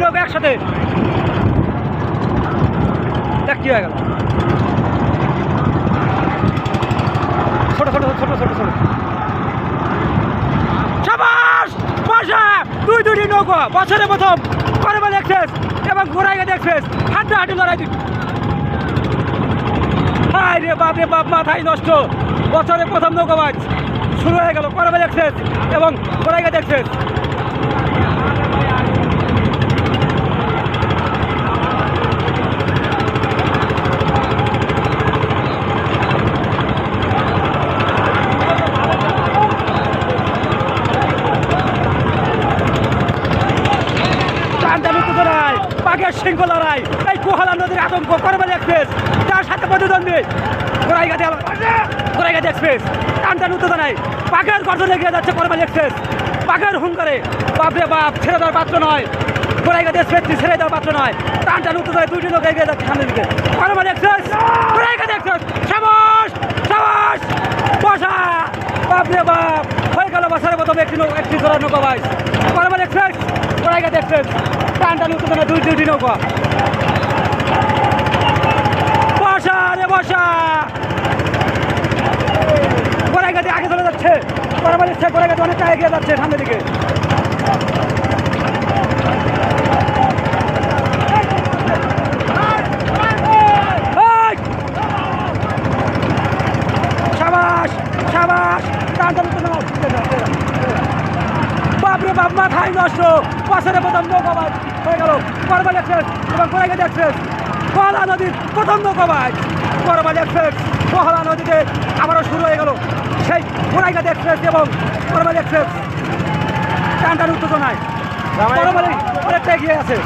দুই একসাথে। দেখ কি হয়ে গেল। ছোট ছোট ছোট ছোট ছোট। সাবাস! পয়সা! দুই দুটি নৌকা। বছরে প্রথম করবেন এক্সপ্রেস এবং ঘোড়াইগাদ এক্সপ্রেস হাড্ডা হাড্ডি লড়াই দিন হাই রে বাপ রে বাপ মাথায় নষ্ট। বছরে প্রথম নৌকাবাজ শুরু হয়ে গেল করবেন এক্সপ্রেস এবং ঘোড়াইগাদ এক্সপ্রেস টানটানি লড়াই বাঘের সিংহ লড়াই এই কোহালা নদীর আতঙ্ক করবেন এক্সপ্রেস তার সাথে প্রতিদ্বন্দ্বী গোড়াইগাতি গোড়াইগাতি এক্সপ্রেস টানটানি উত্তেজনায়। বাঘের গর্জনে এগিয়ে যাচ্ছে করবেন এক্সপ্রেস বাঘের হুঙ্কারে বাপরে বাপ, ছেড়ে দেওয়ার পাত্র নয়। গোড়াইগাতি এক্সপ্রেসটি ছেড়ে দেওয়ার পাত্র নয়। টানটানি উত্তেজনায় দুইটি লোক এগিয়ে যাচ্ছে সামনের দিকে। করবেন এক্সপ্রেস গোড়াইগাতি এক্সপ্রেস সাবাস সাবাস। বসা। বাপরে বাপ, হয়ে গেল বছরের প্রথম একটি নৌ একটি জোড়া নৌকা বাইশ করবেন এক্সপ্রেস গোড়াইগাতি এক্সপ্রেস টানটানি উত্তেজনা দুই দুইটি নৌকা। বসা রে বসা। গোড়াইগাতি আগে চলে যাচ্ছে। বরাবর ইচ্ছে গোড়াইগাতি অনেকটা এগিয়ে যাচ্ছে সামনের দিকে। বাপরে বাপ, মাথায় নষ্ট। বছরে প্রথম নৌকাবাজ হয়ে গেল। করবাল এক্সপ্রেস এবং গোড়াইগাতি এক্সপ্রেস। কলা নদীর প্রথম নৌকাবাজ। করবাল এক্সপ্রেস কহলা নদীতে আবারও শুরু হয়ে গেল। সেই গোড়াইগাতি এক্সপ্রেস এবং করবাল এক্সপ্রেস। টানটান উত্তেজনায়। অনেকটা এগিয়ে আছে।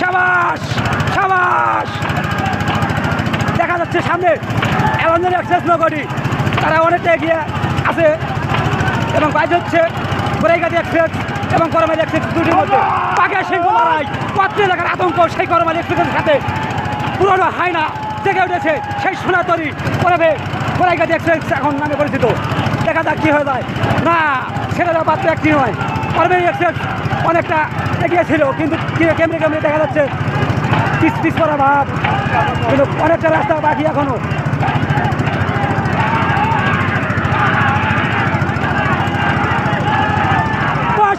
সাবাস সাবাস। দেখা যাচ্ছে সামনে অ্যাভেঞ্জার এক্সপ্রেস নগরী তারা অনেকটা এগিয়ে আছে এবং বাইজ হচ্ছে গোরাইগাতি এক্সপ্রেস। এবং করমালি এক্সপ্রেস দুটির মধ্যে পাখিয়া সিংহ লড়াই। পত্র এলাকার আতঙ্ক, সেই করমালি এক্সপ্রেসের সাথে। পুরনো হায়না জেগে উঠেছে, সেই সোনাতরি করবে গোরাইগাতি এক্সপ্রেস এখন নামে পরিচিত। দেখা যাক কী হয়ে যায়। না, সেটা দেওয়া পাত্র একটি নয়। করমালি এক্সপ্রেস অনেকটা এগিয়ে ছিল, কিন্তু কেমনে কেমনে দেখা যাচ্ছে, পিস পিস করা ভাব কিন্তু অনেকটা রাস্তা বাকি এখনও।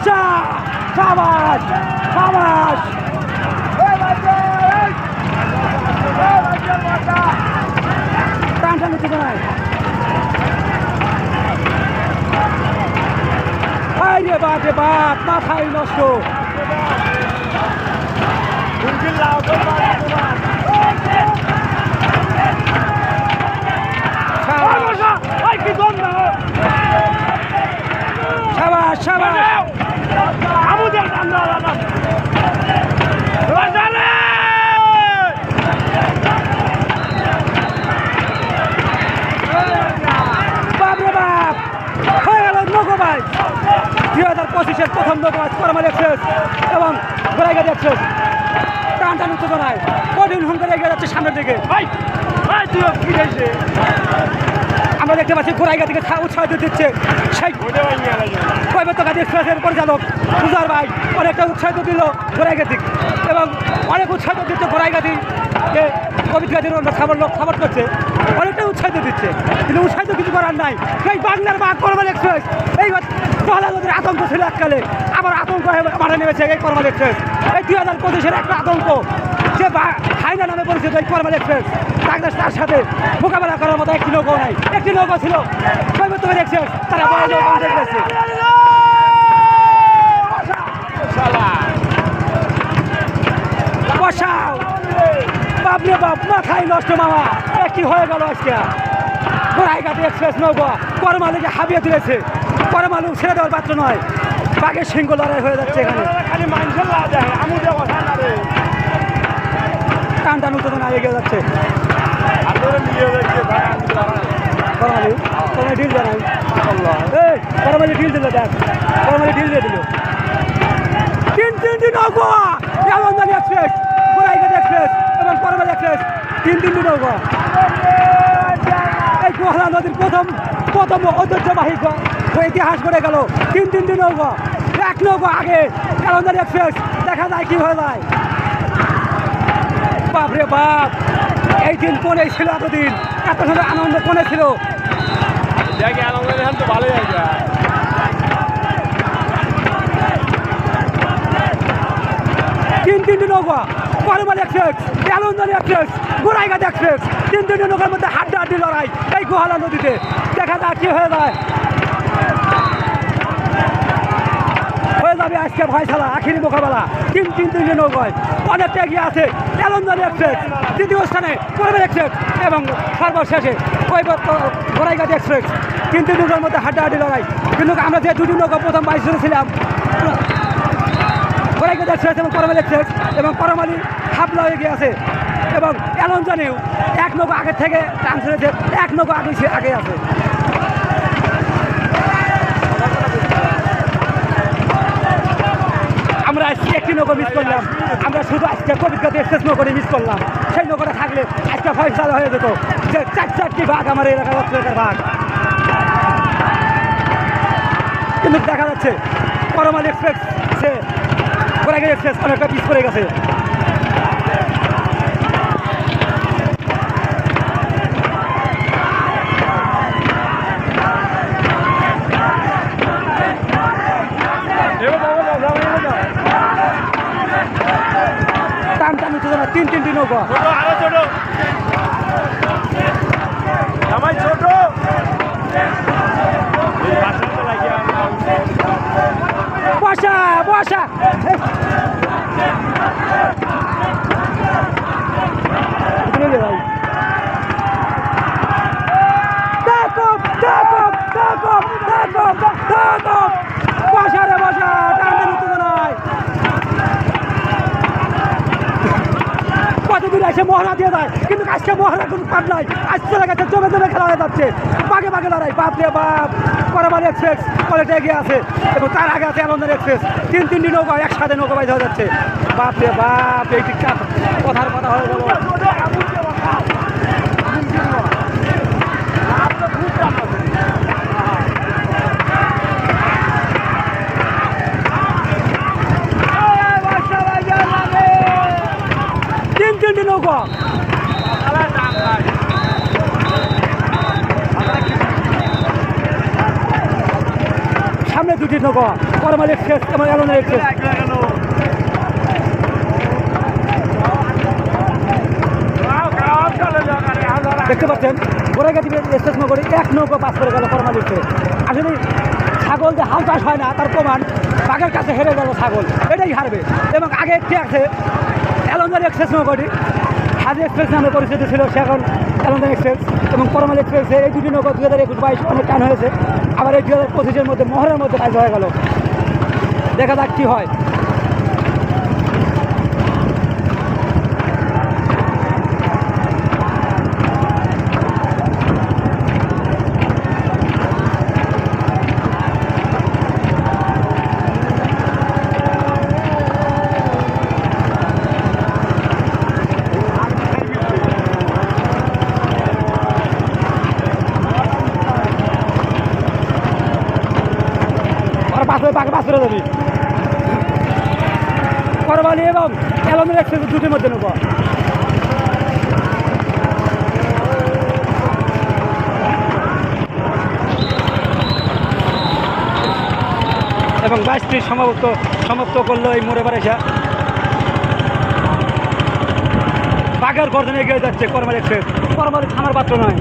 বসা সাবাস সাবাস। টান উঠতে নাই রে বাপ রে বাপ মাথায় নষ্ট সাবাস সাবাস বাপরে বাপ হয়ে নৌকোবাই দুই হাজার পঁচিশের প্রথম নৌকোবাজ করমাল এক্সপ্রেস এবং গোড়াইগাড়ি এক্সপ্রেস টান টান উত্তেজনায়। কঠিন হুঙ্কারে এগিয়ে যাচ্ছে সামনের দিকে। আমরা দেখতে পাচ্ছি গোড়াইগা থেকে উৎসাহ দিচ্ছে। সেই কৈবত্যকাদি এক্সপ্রেসের পরিচালক তুষার ভাই অনেকটা উৎসাহিত দিল গোড়াইগাতি এবং অনেক উৎসাহিত দিচ্ছে গোড়াইগাতি যে গাদির অন্য খাবার লোক সাপোর্ট করছে। অনেকটাই উৎসাহিত দিচ্ছে, কিন্তু উৎসাহিত কিছু করার নাই। সেই বাংলার বাঘ করমাল এক্সপ্রেস এই নদীর আতঙ্ক ছিল এককালে। আবার আতঙ্ক মাঠে নেমেছে এই করমাল এক্সপ্রেস। এই দুই হাজার পঁচিশের একটা আতঙ্ক বা- হাইনা নামে পরিচিত এই করমাল এক্সপ্রেস। তাদের তার সাথে মোকাবেলা করার মতো একটি নৌকা নাই, একটি নৌকা ছিল। কৈবত্যকাদি এক্সপ্রেস, তারা বড় নৌকা গেছে বাপরে বাপ মাথায় নষ্ট মামা। কি হয়ে গেল আজকে? গোড়াইঘাটি এক্সপ্রেস নৌকা করমালিকে হাবিয়ে তুলেছে। করমালু ছেড়ে দেওয়ার পাত্র নয়। বাঘের সিংহ লড়াই হয়ে যাচ্ছে এখানে। টান টান উত্তেজনা এগিয়ে যাচ্ছে। করমালি করমালি ঢিল জানাই এই করমালি ঢিল দিল দেখ। করমালি ঢিল দিয়ে দিল। তিন তিনটি নৌকা ইয়ামানদানি এক্সপ্রেস গোড়াইঘাট এক্সপ্রেস এবং করমালি এক্সপ্রেস, তিন তিনটি নৌকা। এই কোহলা নদীর প্রথম প্রথম ঐতিহ্যবাহী ইতিহাস করে গেল। তিন তিনটি নৌকা, এক নৌকা আগে ক্যালেন্ডার এক্সপ্রেস, দেখা যায় কি হয়ে যায়। বাপ রে বাপ, এই দিন কোনে ছিল এতদিন? এত সুন্দর আনন্দ কোনে ছিল? ভালোই আছে তিন তিনটি নৌকা Paramal express calendar express Goraighat express তিন তিনটি নৌকার মধ্যে হাড্ডা হাড্ডি লড়াই এই গোহালা নদীতে। দেখা যাক কি হয়ে যায়। হয়ে যাবে আজকে ভয়শালা আখিরি মোকাবেলা। তিন তিন তিনটি নৌকায়। অনেকটা এগিয়ে আছে ক্যালেন্ডার এক্সপ্রেস তৃতীয় স্থানে পরমাল এক্সপ্রেস এবং সর্বশেষে ওই গোড়াইঘাট এক্সপ্রেস তিন তিন নৌকার মধ্যে হাড্ডা হাড্ডি লড়াই। কিন্তু আমরা যে দুটি নৌকা প্রথম বাইশ ছিলাম এক্সপ্রেস এবং পরমালি এক্সপ্রেস এবং পরমালি হাবলা হয়ে গিয়ে আছে এবং অ্যালনজনেও এক নৌকা আগে থেকে চান্স রয়েছে এক নৌকা আগে আগে আছে। আমরা আজকে একটি নৌকা মিস করলাম। আমরা শুধু আজকে কবিতাতে এক্সপ্রেস নৌকাটি মিস করলাম। সেই নৌকাটা থাকলে আজকে ফয়সালা হয়ে যেত যে চার চারটি ভাগ আমার এলাকার অস্ট্রেলিয়ার ভাগ কিন্তু দেখা যাচ্ছে পরমাল এক্সপ্রেস সে গোড়াগের এক্সপ্রেস পিস করে গেছে এবার যাব না যাব না টান টান উঠে না তিন তিনটি নৌকা ছোট আরও ছোট আমার ছোট এই বাসনটা লাগিয়ে আমরা বসা বসা এই। এখানে নে ভাই। দেখো, দেখো, দেখো, দেখো, দেখো। বসা রে বসা, টান টান উঠে নাই। কতদূর মহারা দিয়ে দেয়, কিন্তু আজকে মহড়া কোনো পাপ নাই। আজ চলে গেছে, জমে জমে খেলা হয়ে যাচ্ছে। বাগে বাগে লড়াই, বাপ রে বাপ। পরমালি এক্সপ্রেস কলেজে এগিয়ে আছে। এবং তার আগে আছে আনন্দের এক্সপ্রেস তিন তিনটি নৌকা, একসাথে নৌকা বাইতে হয়ে যাচ্ছে। বাপ রে বাপ, এই ঠিকঠাক কথার কথা হয়ে গেল তিন তিনটি নৌকা সামনে দুটি নৌকা পরমালি এক্সপ্রেস এবং আনন্দের এক্সপ্রেস দেখতে পাচ্ছেন গোড়াগাছি এক্সপ্রেস নগরী এক নৌকা পাস করে গেল ফরমালিতে আসলে ছাগল যে হাল চাষ হয় না, তার প্রমাণ বাঘের কাছে হেরে গেল ছাগল। এটাই হারবে। এবং আগে একটি আছে? অ্যালন্দার এক্সপ্রেস নৌকাটি হাজি এক্সপ্রেস নামে পরিচিত ছিল, সে এখন অ্যালন্দার এক্সপ্রেস এবং পরমাল এক্সপ্রেসে এই দুটি নৌকা দু হাজার একুশ বাইশ অনেক টান হয়েছে। আবার এই দু হাজার পঁচিশের মধ্যে মহরের মধ্যে কাজ হয়ে গেল। দেখা যাক কী হয়। পাঁচ পাকে করে যাবি করবালি এবং অ্যালন্দার এক্সপ্রেস দুটির মধ্যে নেব। এবং বাইশটি সমাপ্ত সমাপ্ত করল এই মোড়ে বারেসা। বাঘের গর্জনে এগিয়ে যাচ্ছে করমাল এক্সপ্রেস করমালি থামার পাত্র নয়।